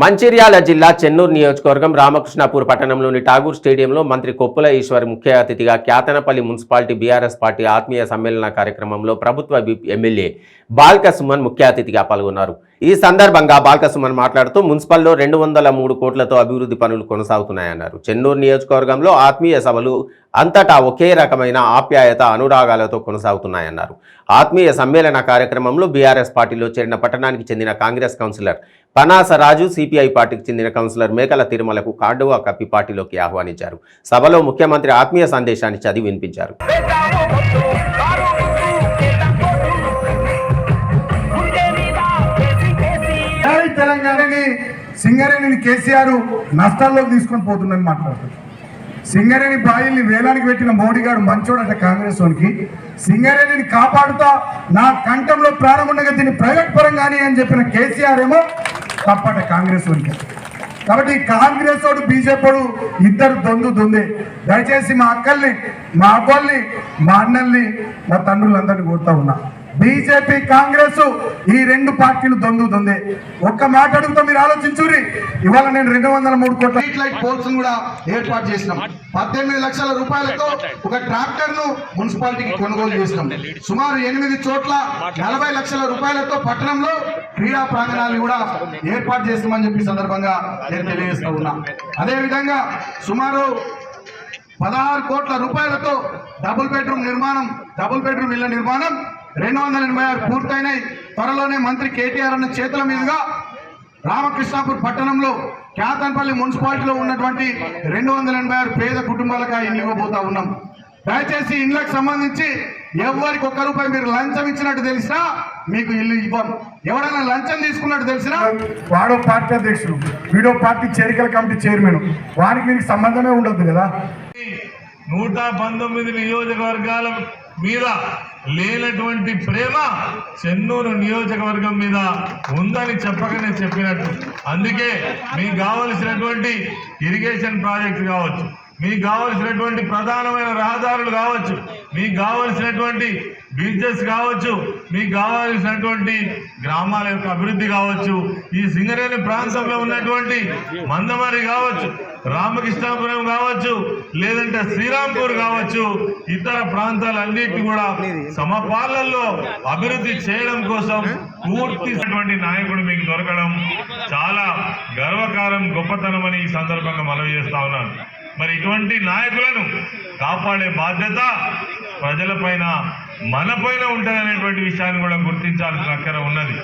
మంచిర్యాల జిల్లా చెన్నూరు నియోజకవర్గం రామకృష్ణాపూర్ పట్టణంలోని ఠాగూర్ స్టేడియంలో మంత్రి కొప్పుల ఈశ్వర్ ముఖ్య అతిథిగా క్యాతనపల్లి మున్సిపాలిటీ బీఆర్ఎస్ పార్టీ ఆత్మీయ సమ్మేళన కార్యక్రమంలో ప్రభుత్వ ఎమ్మెల్యే బాల్క సుమన్ ముఖ్య అతిథిగా పాల్గొన్నారు. ఈ సందర్భంగా బాల్కసుమన్ మాట్లాడుతూ మున్సిపల్లో రెండు వందల మూడు కోట్లతో అభివృద్ధి పనులు కొనసాగుతున్నాయన్నారు. చెన్నూరు నియోజకవర్గంలో ఆత్మీయ సభలు అంతటా ఒకే రకమైన ఆప్యాయత అనురాగాలతో కొనసాగుతున్నాయన్నారు. ఆత్మీయ సమ్మేళన కార్యక్రమంలో బీఆర్ఎస్ పార్టీలో చేరిన పట్టణానికి చెందిన Congress councillor Panasa Raju CPI పార్టీకి చెందిన కౌన్సిలర్ మేకల తిరుమలకు కాండువా కప్పి పార్టీలోకి ఆహ్వానించారు. సభలో ముఖ్యమంత్రి ఆత్మీయ సందేశాన్ని చదివి వినిపించారు. తెలంగాణని సింగరేణిని కేసీఆర్ నష్టాల్లోకి తీసుకొని పోతుందని మాట్లాడుతుంది సింగరేణి బాయిల్ని వేలానికి పెట్టిన మోడీ గారు మంచోడట కాంగ్రెస్ వానికి. సింగరేణిని కాపాడుతా నా కంఠంలో ప్రాణం ఉండగా దీన్ని ప్రైవేట్ పరంగానే అని చెప్పిన కేసీఆర్ ఏమో తప్పట కాంగ్రెస్ వానికి. కాబట్టి కాంగ్రెస్ వాడు బీజేపీ ఇద్దరు దొందు దొందే. దయచేసి మా అక్కల్ని మా అవ్వల్ని మా అన్నల్ని మా తండ్రులందరినీ కోరుతా ఉన్నా. బీజేపీ కాంగ్రెస్ ఈ రెండు పార్టీలు దొందు ఒక్క మాట అడుగుతా మీరు ఆలోచించురి ఇవాళ నేను రెండు వందల మూడు కోట్ల స్ట్రీట్ లైట్ పోల్స్ కూడా ఏర్పాటు చేసినాం. పద్దెనిమిది లక్షల రూపాయలతో ఒక ట్రాక్టర్ను మున్సిపాలిటీకి కొనుగోలు చేసినాం. సుమారు ఎనిమిది చోట్ల నలభై లక్షల రూపాయలతో పట్టణంలో క్రీడా ప్రాంగణాలు కూడా ఏర్పాటు చేస్తామని చెప్పి సందర్భంగా నేను తెలియజేస్తా ఉన్నా. అదేవిధంగా సుమారు పదహారు కోట్ల రూపాయలతో డబుల్ బెడ్రూమ్ నిర్మాణం డబుల్ బెడ్రూమ్ ఇళ్ళ నిర్మాణం రెండు వందల ఎనభై ఆరు పూర్తయినాయి. త్వరలోనే మంత్రి కేటీఆర్ అన్న చేతుల మీదుగా రామకృష్ణాపూర్ పట్టణంలో క్యాతన్పల్లి మున్సిపాలిటీలో ఉన్నటువంటి రెండు వందల ఎనభై ఆరు పేద కుటుంబాలకు ఇల్లు ఇవ్వబోతా ఉన్నాం. దయచేసి ఇళ్ళకి సంబంధించి ఎవరికి ఒక్క రూపాయి మీరు లంచం ఇచ్చినట్టు తెలిసినా మీకు ఇల్లు ఇవ్వం. ఎవరైనా లంచం తీసుకున్నట్టు తెలిసినా వాడో పార్టీ అధ్యక్షుడు. వీడో పార్టీ చేరికల కమిటీ చైర్మన్. వానికి మీకు సంబంధమే ఉండదు కదా. నూట పంతొమ్మిది నియోజకవర్గాల మీద లేనటువంటి ప్రేమ చెన్నూరు నియోజకవర్గం మీద ఉందని చెప్పకనే చెప్పినట్టు. అందుకే మీకు కావలసినటువంటి ఇరిగేషన్ ప్రాజెక్ట్ కావచ్చు. మీకు కావలసినటువంటి ప్రధానమైన రహదారులు కావచ్చు మీకు కావలసినటువంటి బీచెస్ కావచ్చు మీకు కావలసినటువంటి గ్రామాల యొక్క అభివృద్ధి కావచ్చు ఈ సింగరేణి ప్రాంతంలో ఉన్నటువంటి మందమరి కావచ్చు రామకృష్ణాపురం కావచ్చు లేదంటే శ్రీరాంపూర్ కావచ్చు ఇతర ప్రాంతాలన్నిటి కూడా సమపాలల్లో అభివృద్ధి చేయడం కోసం పూర్తిటువంటి నాయకుడు మీకు దొరకడం చాలా గర్వకారం గొప్పతనం అని ఈ సందర్భంగా మనవి చేస్తా ఉన్నాను. మరి ఇటువంటి నాయకులను కాపాడే బాధ్యత ప్రజలపైన మనపైన ఉంటుందనేటువంటి విషయాన్ని కూడా గుర్తించాల్సిన అక్కర ఉన్నది.